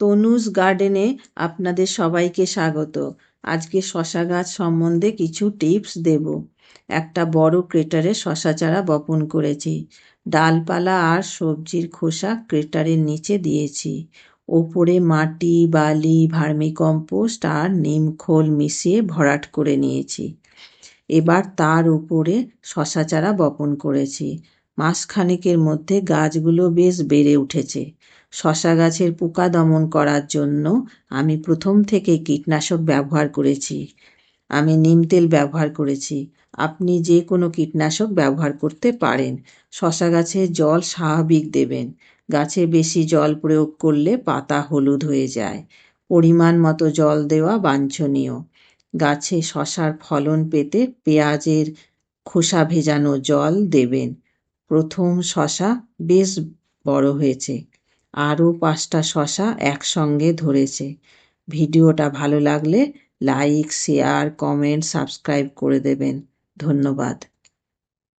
তনুজ গার্ডেনে আপনাদের সবাইকে স্বাগত। আজকে শশা গাছ সম্বন্ধে কিছু টিপস দেব। একটা বড় ক্রেটারে শশা চারা বপন করেছি। ডালপালা আর সবজির খোসা ক্রেটারের নিচে দিয়েছি। ওপরে মাটি, বালি, ভার্মিকম্পোস্ট আর নিম খোল মিশিয়ে ভরাট করে নিয়েছি। এবার তার উপরে শশা চারা বপন করেছি। মাসখানেকের মধ্যে গাছগুলো বেশ বেড়ে উঠেছে। শশা গাছের পোকা দমন করার জন্য আমি প্রথম থেকে কীটনাশক ব্যবহার করেছি। আমি নিম তেল ব্যবহার করেছি। আপনি যে কোনো কীটনাশক ব্যবহার করতে পারেন। শশা গাছে জল স্বাভাবিক দেবেন। গাছে বেশি জল প্রয়োগ করলে পাতা হলুদ হয়ে যায়। পরিমাণ মতো জল দেওয়া বাঞ্ছনীয়। গাছে শশার ফলন পেতে পেঁয়াজের খোসা ভেজানো জল দেবেন। প্রথম শশা বেশ বড় হয়েছে। আরও পাঁচটা শশা একসঙ্গে ধরেছে। ভিডিওটা ভালো লাগলে লাইক, শেয়ার, কমেন্ট, সাবস্ক্রাইব করে দেবেন। ধন্যবাদ।